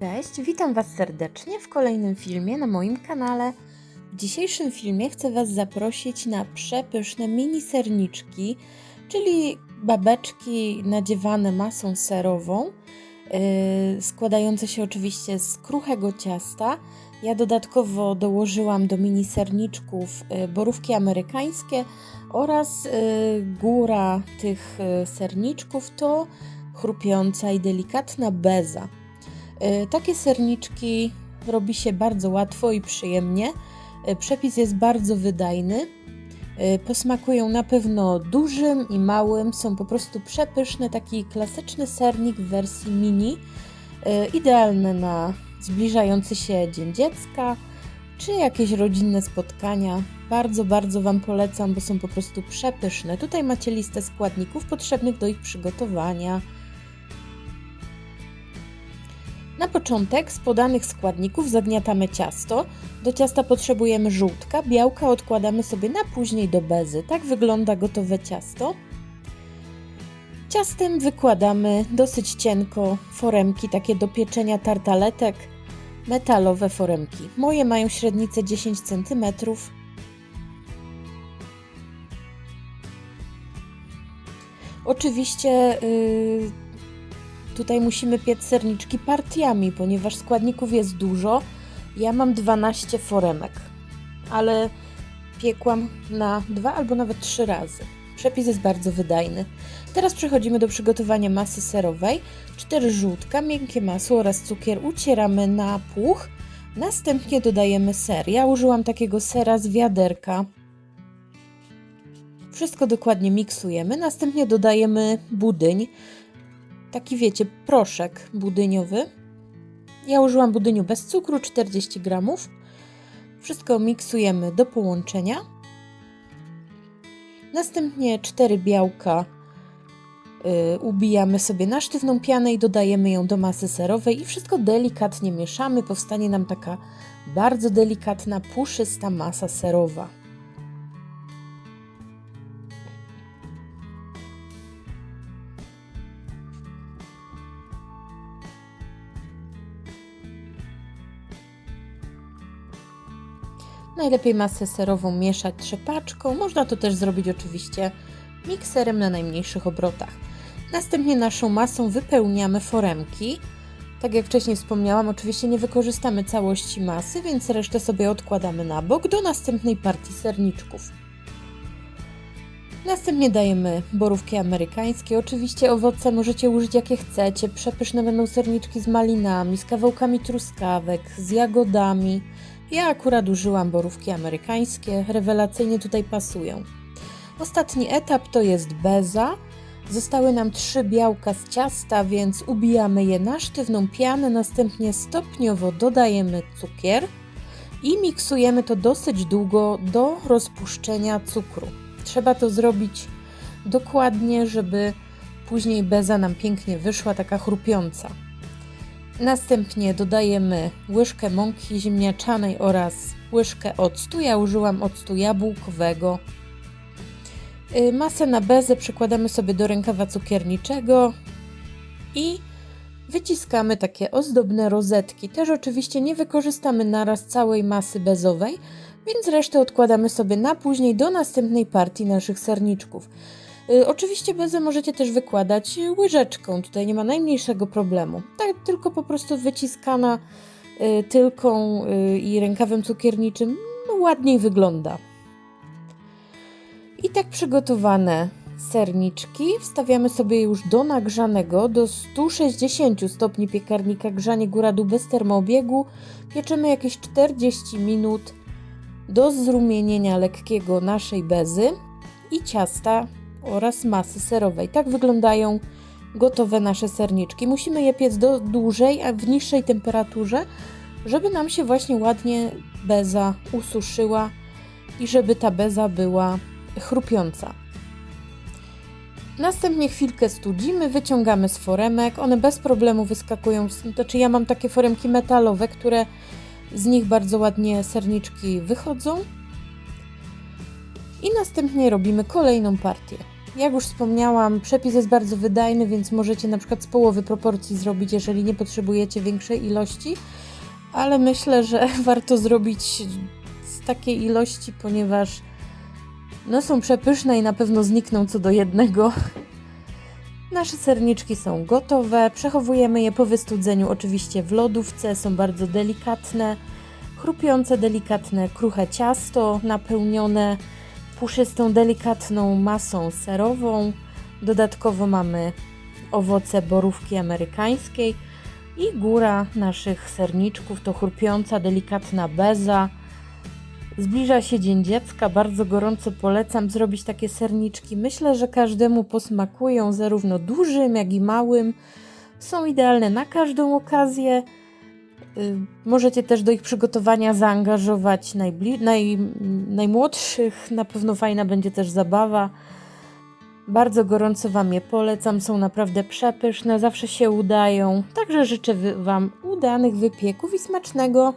Cześć, witam Was serdecznie w kolejnym filmie na moim kanale. W dzisiejszym filmie chcę Was zaprosić na przepyszne mini serniczki, czyli babeczki nadziewane masą serową, yy, składające się oczywiście z kruchego ciasta. Ja dodatkowo dołożyłam do mini serniczków yy, borówki amerykańskie oraz yy, góra tych yy, serniczków to chrupiąca i delikatna beza. Y, Takie serniczki robi się bardzo łatwo i przyjemnie. Y, Przepis jest bardzo wydajny. Y, Posmakują na pewno dużym i małym. Są po prostu przepyszne. Taki klasyczny sernik w wersji mini. Idealny na zbliżający się Dzień Dziecka czy jakieś rodzinne spotkania. Bardzo, bardzo Wam polecam, bo są po prostu przepyszne. Tutaj macie listę składników potrzebnych do ich przygotowania. Na początek z podanych składników zagniatamy ciasto. Do ciasta potrzebujemy żółtka, białka odkładamy sobie na później do bezy. Tak wygląda gotowe ciasto. Ciastem wykładamy dosyć cienko foremki, takie do pieczenia tartaletek, metalowe foremki. Moje mają średnicę 10 cm. Oczywiście yy, Tutaj musimy piec serniczki partiami, ponieważ składników jest dużo. Ja mam 12 foremek, ale piekłam na dwa albo nawet trzy razy. Przepis jest bardzo wydajny. Teraz przechodzimy do przygotowania masy serowej. 4 żółtka, miękkie masło oraz cukier ucieramy na puch. Następnie dodajemy ser. Ja użyłam takiego sera z wiaderka. Wszystko dokładnie miksujemy. Następnie dodajemy budyń taki wiecie, proszek budyniowy. Ja użyłam budyniu bez cukru, 40 gramów. Wszystko miksujemy do połączenia. Następnie 4 białka y, ubijamy sobie na sztywną pianę i dodajemy ją do masy serowej i wszystko delikatnie mieszamy. Powstanie nam taka bardzo delikatna, puszysta masa serowa. Najlepiej masę serową mieszać trzepaczką. Można to też zrobić oczywiście mikserem na najmniejszych obrotach. Następnie naszą masą wypełniamy foremki. Tak jak wcześniej wspomniałam, oczywiście nie wykorzystamy całości masy, więc resztę sobie odkładamy na bok do następnej partii serniczków. Następnie dajemy borówki amerykańskie. Oczywiście owoce możecie użyć jakie chcecie. Przepyszne będą serniczki z malinami, z kawałkami truskawek, z jagodami. Ja akurat użyłam borówki amerykańskie, rewelacyjnie tutaj pasują. Ostatni etap to jest beza. Zostały nam trzy białka z ciasta, więc ubijamy je na sztywną pianę, następnie stopniowo dodajemy cukier i miksujemy to dosyć długo do rozpuszczenia cukru. Trzeba to zrobić dokładnie, żeby później beza nam pięknie wyszła, taka chrupiąca. Następnie dodajemy łyżkę mąki ziemniaczanej oraz łyżkę octu. Ja użyłam octu jabłkowego. Y, Masę na bezę przykładamy sobie do rękawa cukierniczego i wyciskamy takie ozdobne rozetki. Też oczywiście nie wykorzystamy naraz całej masy bezowej, więc resztę odkładamy sobie na później do następnej partii naszych serniczków. Y, Oczywiście bezę możecie też wykładać łyżeczką, tutaj nie ma najmniejszego problemu. Tak, tylko po prostu wyciskana y, tylką y, i rękawem cukierniczym no, ładniej wygląda. I tak przygotowane serniczki wstawiamy sobie już do nagrzanego do 160 stopni piekarnika grzanie góra-dół bez termoobiegu. Pieczemy jakieś 40 minut do zrumienienia lekkiego naszej bezy i ciasta oraz masy serowej. Tak wyglądają gotowe nasze serniczki. Musimy je piec do dłużej, a w niższej temperaturze, żeby nam się właśnie ładnie beza ususzyła i żeby ta beza była chrupiąca. Następnie chwilkę studzimy, wyciągamy z foremek. One bez problemu wyskakują. Znaczy, ja mam takie foremki metalowe, które z nich bardzo ładnie serniczki wychodzą. I następnie robimy kolejną partię. Jak już wspomniałam, przepis jest bardzo wydajny, więc możecie na przykład z połowy proporcji zrobić, jeżeli nie potrzebujecie większej ilości, ale myślę, że warto zrobić z takiej ilości, ponieważ no są przepyszne i na pewno znikną co do jednego. Nasze serniczki są gotowe, przechowujemy je po wystudzeniu oczywiście w lodówce, są bardzo delikatne, chrupiące, delikatne, kruche ciasto napełnione puszystą, delikatną masą serową. Dodatkowo mamy owoce borówki amerykańskiej i góra naszych serniczków to chrupiąca, delikatna beza. Zbliża się Dzień Dziecka, bardzo gorąco polecam zrobić takie serniczki. Myślę, że każdemu posmakują, zarówno dużym, jak i małym. Są idealne na każdą okazję. Y, Możecie też do ich przygotowania zaangażować najbli- naj- najmłodszych. Na pewno fajna będzie też zabawa. Bardzo gorąco Wam je polecam, są naprawdę przepyszne, zawsze się udają. Także życzę Wam udanych wypieków i smacznego.